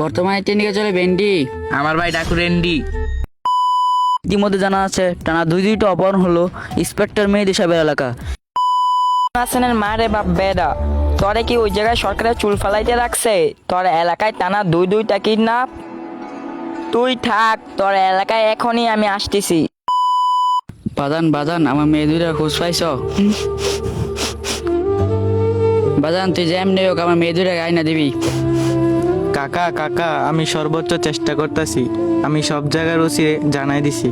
বর্তমানে ট্রেন্ডিংয়ে চলে ভেন্ডি। আমার ভাই ডাকু রেন্ডি। ইতিমধ্যে জানা আছে টানা দুই দুইটা অপহরণ হলো ইন্সপেক্টর মেহেদি সাহেবের এলাকা। হাসানের মা রে বাপ বেদা তোরে কি ওই জায়গায় সরকারের চুল ফালাইতে রাখছে? তোর এলাকায় টানা দুই দুইটা কিডন্যাপ? তুই থাক তোর এলাকায় এখনই আমি আসতেছি। বাজান বাজান আমার মেয়ে দুইটা খোঁজ পাইছ? বাজান তুই যেমনি হোক আমার মেয়ে দুইটা গাই না দিবি। কাকা কাকা আমি সর্বোচ্চ চেষ্টা করতেছি। আমি সব জায়গার ওসি জানাই দিছি।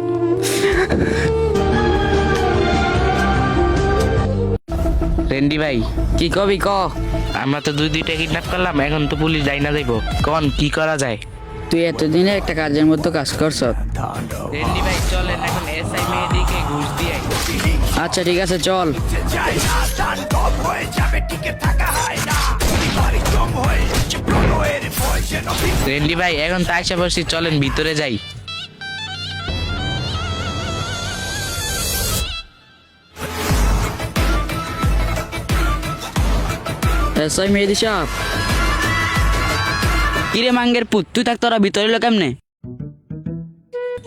রেন্ডি ভাই কি কবি ক? আমরা তো দুই দুইটা কিডন্যাপ করলাম এখন তো পুলিশ যাই না যাইব। কন কি করা যায়? তুই এতদিনে একটা কাজের মধ্যে কাজ করছ? ভাই চলেন এখন এসআই মেয়েদিকে ঘুষ দিয়ে আচ্ছা ঠিক আছে চল। রেন্ডি ভাই এখন তো আশা বসছি চলেন ভিতরে যাই। এসআই মেহেদি সাহেব। কিরে মাঙ্গের পুত তুই থাক তোরা ভিতরে এলো কেমনে?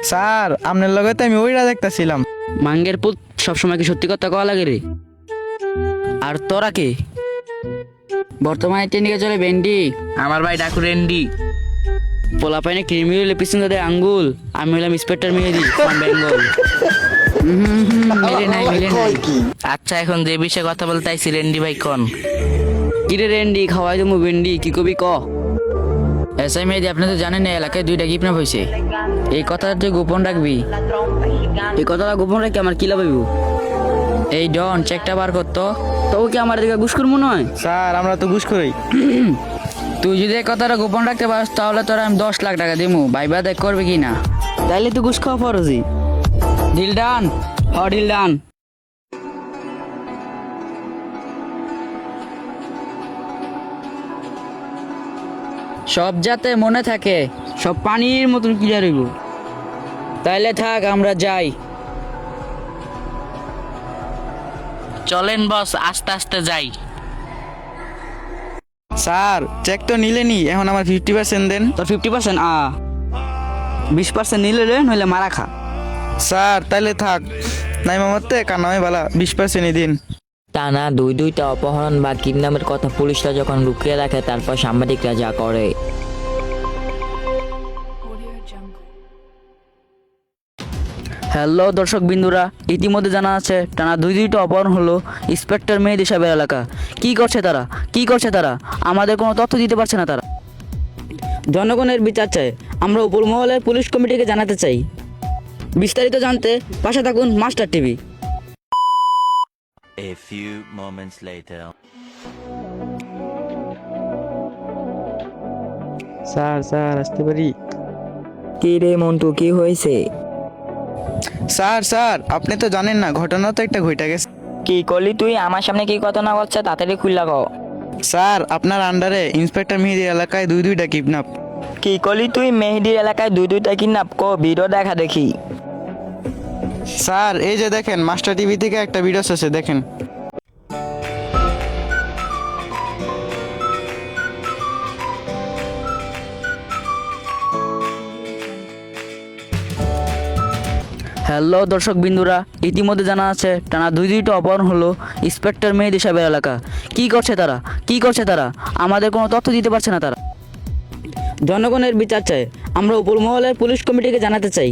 স্যার আপনার লগে তো আমি ওইটা দেখতেছিলাম। মাঙ্গের পুত সবসময় কি সত্যি কথা কওয়া লাগে রে? আর তোরা কে? বর্তমানে ট্রেন্ডিংয়ে চলে ভেন্ডি। আমার ভাই ডাকু রেন্ডি। পোলা পাইনে ক্রিমি হলে পিছনে দেয় আঙ্গুল। আমি হলাম ইন্সপেক্টর মেহেদি from বেঙ্গল মিলে নাই মিলে নাই। আচ্ছা এখন যে বিষয়ে কথা বলতে আইছি রেন্ডি ভাই কন? কিরে রেন্ডি খাওয়াই দেবো ভেন্ডি কি কবি ক? এসআই মেহেদি আপনি তো জানেন না এলাকায় দুইটা কিডন্যাপ হয়েছে। এই কথাটা তুই গোপন রাখবি? এই কথাটা গোপন রাখি আমার কি লাভ হইব? এই ডন চেকটা বার করতো তো। কি আমার দিকে ঘুষখুর মনে হয় স্যার আমরা তো ঘুষ করি। তুই যদি এই কথাটা গোপন রাখতে পারিস তাহলে তোর আমি দশ লাখ টাকা দিমু। ভাইবা দেখ করবে কি না তাইলে তুই ঘুষ খাওয়া ফরজি ডিল ডান হ ডিল ডান সব যাতে মনে থাকে। সব পানির মতন ক্লিয়ার হইব। তাইলে থাক আমরা যাই। চলেন বস আস্তে আস্তে যাই। স্যার চেক তো নিলেনি এখন আমার ফিফটি পার্সেন্ট দেন। তো ফিফটি পার্সেন্ট আ। বিশ পার্সেন্ট নিলে রে নইলে মারা খা। স্যার তাইলে থাক। নাই মামাতে কানামে বালা বিশ পার্সেন্টই দিন। টানা দুই দুইটা অপহরণ বা কিডন্যাপের কথা পুলিশরা যখন লুকিয়ে রাখে তারপর সাংবাদিকরা যা করে। হ্যালো দর্শক বিন্দুরা ইতিমধ্যে জানা আছে টানা দুই দুইটা অপহরণ হলো ইন্সপেক্টর মেহেদি সাহেবের এলাকা। কি করছে তারা? কি করছে তারা? আমাদের কোনো তথ্য দিতে পারছে না তারা। জনগণের বিচার চাই। আমরা উপর মহলের পুলিশ কমিটিকে জানাতে চাই। বিস্তারিত জানতে পাশে থাকুন master TV. A few moments later. Sir sir আসতে পারি? কি রে মন্টু কি হয়েছে? স্যার স্যার আপনি তো জানেন না ঘটনা তো একটা ঘটে গেছে। কি করলি তুই? আমার সামনে কি কথা না বলছে তাড়াতাড়ি খুললা কও। স্যার আপনার আন্ডারে ইন্সপেক্টর মিহির এলাকায় দুই দুইটা কিডন্যাপ। কি করলি তুই? মেহেদির এলাকায় দুই দুইটা কিডন্যাপ কো ভিডিও দেখা দেখি। স্যার, এই যে দেখেন, মাস্টার টিভি থেকে একটা ভিডিও আছে দেখেন। হ্যালো দর্শক বিন্দুরা, ইতিমধ্যে জানা আছে, টানা দুই দুইটা অপহরণ হলো ইন্সপেক্টর মেহেদি সাহেবের এলাকা। কি করছে তারা? কি করছে তারা? আমাদের কোনো তথ্য দিতে পারছে না তারা। জনগণের বিচার চাই আমরা উপর মহলের পুলিশ কমিটিকে জানাতে চাই।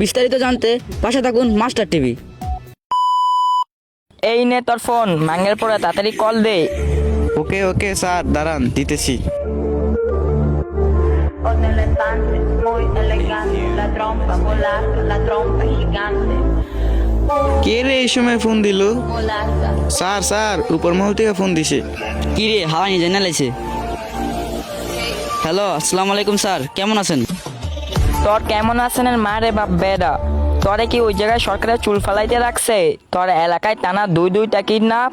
বিস্তারিত জানতে পাশে থাকুন মাস্টার টিভি। এই নে তোর ফোন মাঙ্গের পরে তাড়াতাড়ি কল দে। ওকে ওকে স্যার দাঁড়ান দিতেছি। O nell'elefante muy elegante, la trompa volata, la trompa gigante, কে রে এই সময় ফোন দিল? স্যার স্যার উপর মহল থেকে ফোন দিছে। কি রে হাওয়া নিয়ে জানা লাইছে হ্যালো আসসালামু আলাইকুম স্যার কেমন আছেন? তোর কেমন আছেন মা রে বাপ বেদা তোরে কি ওই জায়গায় সরকারের চুল ফালাইতে রাখছে? তোর এলাকায় টানা দুই দুই দুইটা কিডন্যাপ?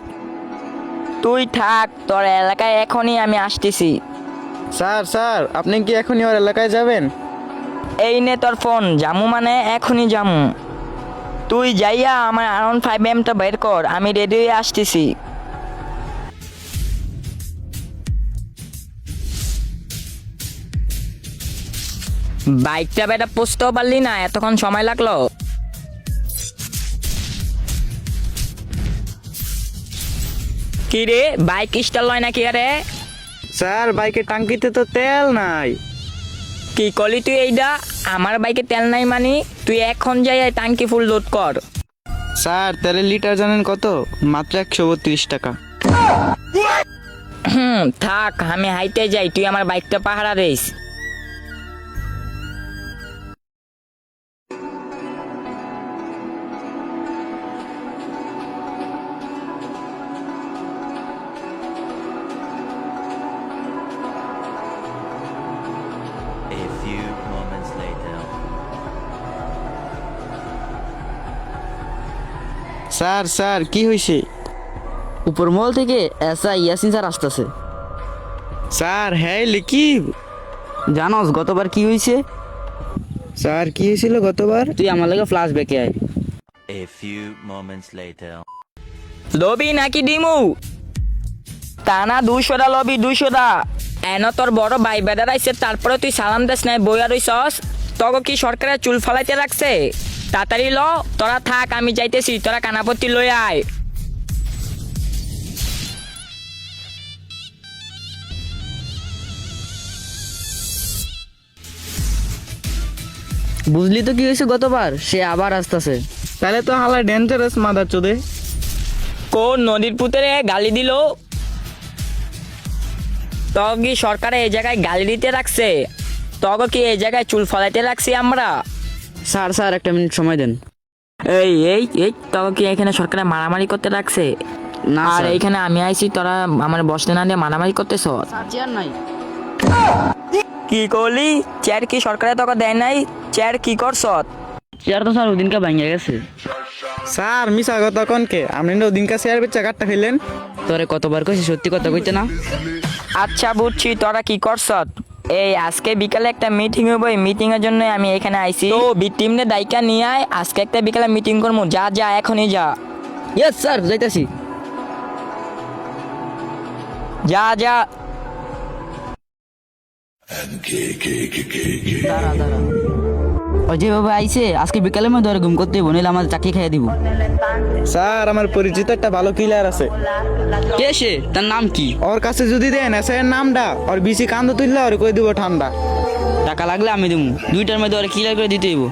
তুই থাক তোর এলাকায় এখনই আমি আসতেছি। স্যার স্যার আপনি কি এখনই ওর এলাকায় যাবেন? এই নে তোর ফোন জামু মানে এখনই জামু। তুই যাইয়া আমার আরন ফাইভ এমটা বের কর আমি রেডি হয়ে আসতেছি। বাইকটা বেটা পুষতেও পারলি না এতক্ষণ সময় লাগল। কি রে বাইক স্টার লয় নাকি আরে? স্যার বাইকের টাঙ্কিতে তো তেল নাই। কি কলি তুই এইটা আমার বাইকে তেল নাই মানি তুই এখন যাই টাঙ্কি ফুল লোড কর। স্যার তেলের লিটার জানেন কত? মাত্র একশো বত্রিশ টাকা। হুম থাক আমি হাইটে যাই তুই আমার বাইকটা পাহারা দিস। স্যার স্যার কি হয়েছে উপর মহল থেকে এসআই ইয়াসিন স্যার আসতেছে। স্যার হ্যাঁ লিখি। জানোস গতবার কি হয়েছে স্যার কি হয়েছিল গতবার? তুই আমার লাগে ফ্লাশ ব্যাকে আয়। A few moments later. লবি নাকি ডিমু? টানা দুইশোটা লবি দুইশোটা। এন তোর বড় ভাই বেদার আইসে তারপরে তুই সালাম দেস নাই বইয়া রইছস? তখন কি সরকারের চুল ফালাইতে রাখছে? তাড়াতাড়ি ল তোরা থাক আমি যাইতেছি তোরা কানাপত্তি লই আয়। বুঝলি তো কি হয়েছে গতবার? সে আবার আসতেছে। তাহলে তো হালা ডেঞ্জারাস মাদার চোদে। কোন নদীর পুতরে গালি দিল? তখন কি সরকারে এই জায়গায় গালি দিতে রাখছে? তখন কি এই জায়গায় চুল ফলাইতে রাখছি আমরা? স্যার স্যার একটা মিনিট সময় দেন। এই এই এই তখন কি এখানে সরকারে মারামারি করতে রাখছে না আর। এইখানে আমি আইছি তোরা আমার বসতে না দিয়ে মারামারি করতেছ? চেয়ার নাই। কি করলি চেয়ার কি সরকারে তোকে দেয় নাই? চেয়ার কি করছ? চেয়ার তো স্যার ওদিনকে ভাঙে গেছে। স্যার মিশা কথা কনকে আপনি ওদিনকা শেয়ার বেচা কাটটা খেলেন তোরে কতবার কইছি সত্যি কথা কইতে না। আচ্ছা বুঝছি তোরা কি করছ? এই আজকে বিকালে একটা মিটিং হবে এই মিটিং এর জন্য আমি এখানে আইছি। তো টিমনে দায়িকা নিয়ে আয়। আজকে একটা বিকালে মিটিং করব যা যা এখনই যা। ইয়েস স্যার যাইতাছি। যা যা। দাঁড়া দাঁড়া। ও যেভাবে আইছে আজকে বিকালে মধ্যে ধরে ঘুম করতে হইব নইলে আমাদের চাকরি খাইয়ে দিব। স্যার আমার পরিচিত একটা ভালো কিলার আছে। কে সে? তার নাম কি? ওর কাছে যদি দেন এসের নামটা ওর বেশি কান্দ তুললে ওর কই দিব ঠান্ডা। টাকা লাগলে আমি দেবো দুইটার মধ্যে ওরা ক্লিয়ার করে দিতে হইব।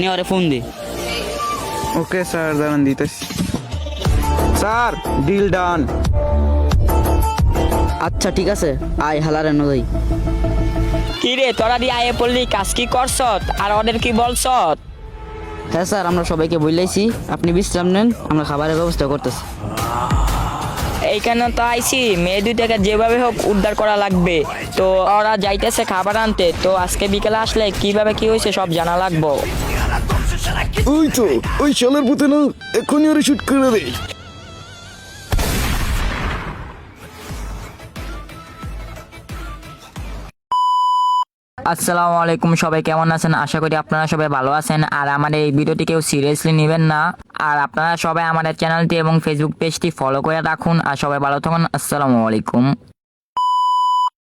নে ওরে ফোন দে। ওকে স্যার দাঁড়ান দিতেছি। স্যার ডিল ডান আচ্ছা ঠিক আছে। আয় হালারে নদাই কি রে তোরা দিয়ে আয়ে পড়লি কাজ কি করছ আর ওদের কি বলছ হ্যাঁ স্যার আমরা সবাইকে বললেছি আপনি বিশ্রাম নেন আমরা খাবারের ব্যবস্থা করতেছি। এইখানে তো আইছি মেয়ে দুইটাকে যেভাবে হোক উদ্ধার করা লাগবে। তো ওরা যাইতেছে খাবার আনতে তো আজকে বিকেলে আসলে কীভাবে কি হয়েছে সব জানা লাগবো। ওই তো ওই শালার পুতে না এখনই ওরে শুট করে দে আসসালামু আলাইকুম, সবাই কেমন আছেন? আশা করি আপনারা সবাই ভালো আছেন। আর আমার এই ভিডিওটি কেউ সিরিয়াসলি নেবেন না। আর আপনারা সবাই আমাদের চ্যানেলটি এবং ফেসবুক পেজটি ফলো করে রাখুন। আর সবাই ভালো থাকুন। আসসালামু আলাইকুম।